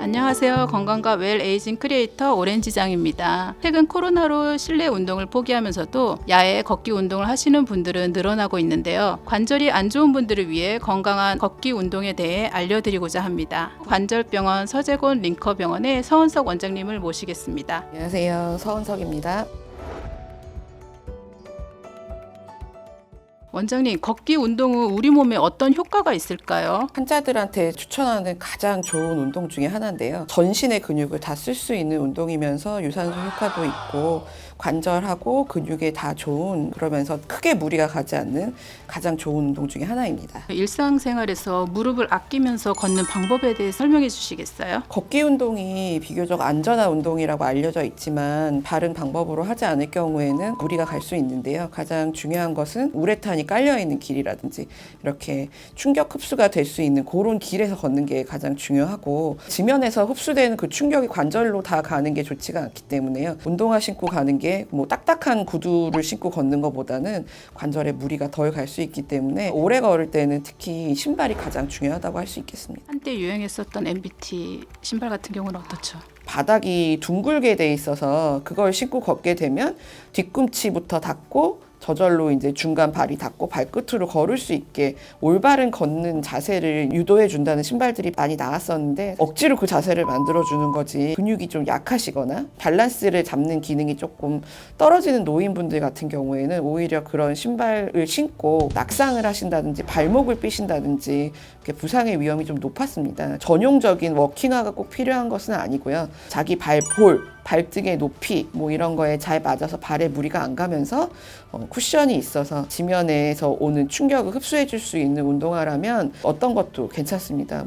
안녕하세요. 건강과 웰 에이징 크리에이터 오렌지장입니다. 최근 코로나로 실내 운동을 포기하면서도 야외 걷기 운동을 하시는 분들은 늘어나고 있는데요. 관절이 안 좋은 분들을 위해 건강한 걷기 운동에 대해 알려드리고자 합니다. 관절병원 서재곤 링커병원의 서은석 원장님을 모시겠습니다. 안녕하세요. 서은석입니다. 원장님, 걷기 운동은 우리 몸에 어떤 효과가 있을까요? 환자들한테 추천하는 가장 좋은 운동 중에 하나인데요. 전신의 근육을 다 쓸 수 있는 운동이면서 유산소 효과도 있고 관절하고 근육에 다 좋은 그러면서 크게 무리가 가지 않는 가장 좋은 운동 중에 하나입니다. 일상생활에서 무릎을 아끼면서 걷는 방법에 대해 설명해 주시겠어요? 걷기 운동이 비교적 안전한 운동이라고 알려져 있지만 바른 방법으로 하지 않을 경우에는 무리가 갈 수 있는데요. 가장 중요한 것은 우레탄 이 깔려 있는 길이라든지 이렇게 충격 흡수가 될 수 있는 그런 길에서 걷는 게 가장 중요하고 지면에서 흡수되는 그 충격이 관절로 다 가는 게 좋지가 않기 때문에요. 운동화 신고 가는 게 뭐 딱딱한 구두를 신고 걷는 것보다는 관절에 무리가 덜 갈 수 있기 때문에 오래 걸을 때는 특히 신발이 가장 중요하다고 할 수 있겠습니다. 한때 유행했었던 MBT 신발 같은 경우는 어떻죠? 바닥이 둥글게 돼 있어서 그걸 신고 걷게 되면 뒤꿈치부터 닿고 저절로 이제 중간 발이 닿고 발끝으로 걸을 수 있게 올바른 걷는 자세를 유도해 준다는 신발들이 많이 나왔었는데 억지로 그 자세를 만들어 주는 거지 근육이 좀 약하시거나 밸런스를 잡는 기능이 조금 떨어지는 노인분들 같은 경우에는 오히려 그런 신발을 신고 낙상을 하신다든지 발목을 삐신다든지 부상의 위험이 좀 높았습니다. 전용적인 워킹화가 꼭 필요한 것은 아니고요. 자기 발볼 발등의 높이 뭐 이런 거에 잘 맞아서 발에 무리가 안 가면서 어, 쿠션이 있어서 지면에서 오는 충격을 흡수해 줄 수 있는 운동화라면 어떤 것도 괜찮습니다.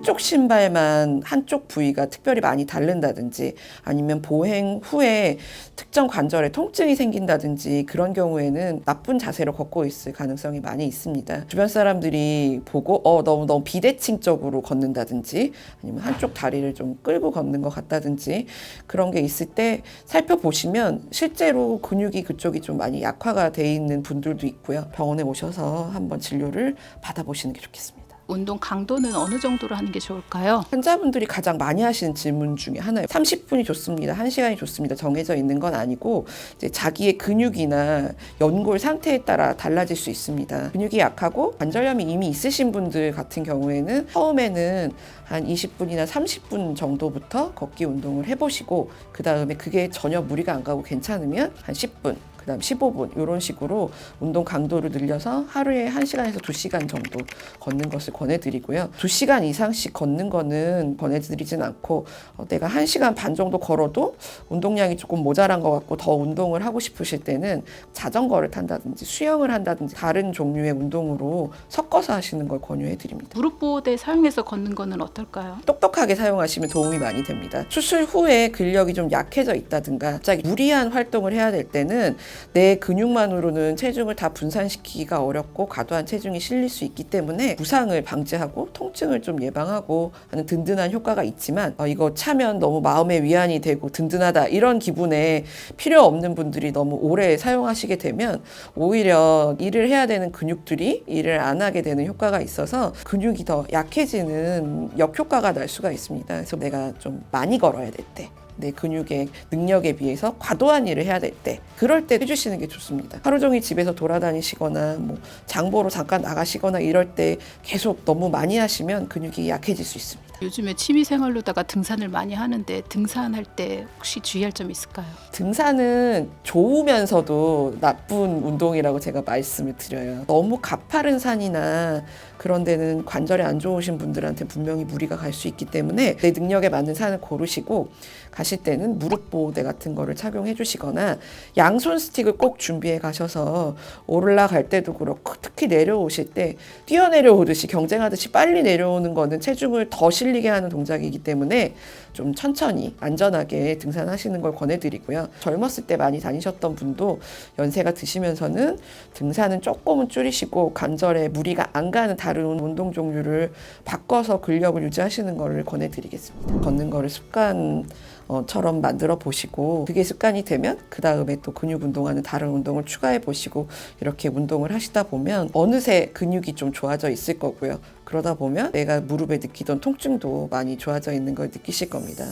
한쪽 신발만 한쪽 부위가 특별히 많이 다른다든지 아니면 보행 후에 특정 관절에 통증이 생긴다든지 그런 경우에는 나쁜 자세로 걷고 있을 가능성이 많이 있습니다. 주변 사람들이 보고 어 너무 너무 비대칭적으로 걷는다든지 아니면 한쪽 다리를 좀 끌고 걷는 것 같다든지 그런 게 있을 때 살펴보시면 실제로 근육이 그쪽이 좀 많이 약화가 돼 있는 분들도 있고요. 병원에 오셔서 한번 진료를 받아보시는 게 좋겠습니다. 운동 강도는 어느 정도로 하는 게 좋을까요? 환자분들이 가장 많이 하시는 질문 중에 하나예요. 30분이 좋습니다. 1시간이 좋습니다. 정해져 있는 건 아니고 이제 자기의 근육이나 연골 상태에 따라 달라질 수 있습니다. 근육이 약하고 관절염이 이미 있으신 분들 같은 경우에는 처음에는 한 20분이나 30분 정도부터 걷기 운동을 해보시고 그 다음에 그게 전혀 무리가 안 가고 괜찮으면 한 10분 그다음 15분 이런 식으로 운동 강도를 늘려서 하루에 1시간에서 2시간 정도 걷는 것을 권해드리고요. 2시간 이상씩 걷는 거는 권해드리진 않고 어, 내가 1시간 반 정도 걸어도 운동량이 조금 모자란 것 같고 더 운동을 하고 싶으실 때는 자전거를 탄다든지 수영을 한다든지 다른 종류의 운동으로 섞어서 하시는 걸 권유해드립니다. 무릎 보호대 사용해서 걷는 거는 어떨까요? 똑똑하게 사용하시면 도움이 많이 됩니다. 수술 후에 근력이 좀 약해져 있다든가 갑자기 무리한 활동을 해야 될 때는 내 근육만으로는 체중을 다 분산시키기가 어렵고 과도한 체중이 실릴 수 있기 때문에 부상을 방지하고 통증을 좀 예방하고 하는 든든한 효과가 있지만 어, 이거 차면 너무 마음의 위안이 되고 든든하다 이런 기분에 필요 없는 분들이 너무 오래 사용하시게 되면 오히려 일을 해야 되는 근육들이 일을 안 하게 되는 효과가 있어서 근육이 더 약해지는 역효과가 날 수가 있습니다. 그래서 내가 좀 많이 걸어야 될 때. 내 근육의 능력에 비해서 과도한 일을 해야 될 때 그럴 때 해주시는 게 좋습니다. 하루 종일 집에서 돌아다니시거나 뭐 장보러 잠깐 나가시거나 이럴 때 계속 너무 많이 하시면 근육이 약해질 수 있습니다. 요즘에 취미 생활로다가 등산을 많이 하는데 등산할 때 혹시 주의할 점 있을까요? 등산은 좋으면서도 나쁜 운동이라고 제가 말씀을 드려요. 너무 가파른 산이나 그런 데는 관절에 안 좋으신 분들한테 분명히 무리가 갈 수 있기 때문에 내 능력에 맞는 산을 고르시고 가실 때는 무릎 보호대 같은 거를 착용해 주시거나 양손 스틱을 꼭 준비해 가셔서 올라갈 때도 그렇고 특히 내려오실 때 뛰어내려오듯이 경쟁하듯이 빨리 내려오는 거는 체중을 더 실리게 하는 동작이기 때문에 좀 천천히 안전하게 등산하시는 걸 권해드리고요. 젊었을 때 많이 다니셨던 분도 연세가 드시면서는 등산은 조금은 줄이시고 관절에 무리가 안 가는 다른 운동 종류를 바꿔서 근력을 유지하시는 것을 권해드리겠습니다. 걷는 거를 습관 어, 처럼 만들어 보시고 그게 습관이 되면 그 다음에 또 근육 운동하는 다른 운동을 추가해 보시고 이렇게 운동을 하시다 보면 어느새 근육이 좀 좋아져 있을 거고요. 그러다 보면 내가 무릎에 느끼던 통증도 많이 좋아져 있는 걸 느끼실 겁니다.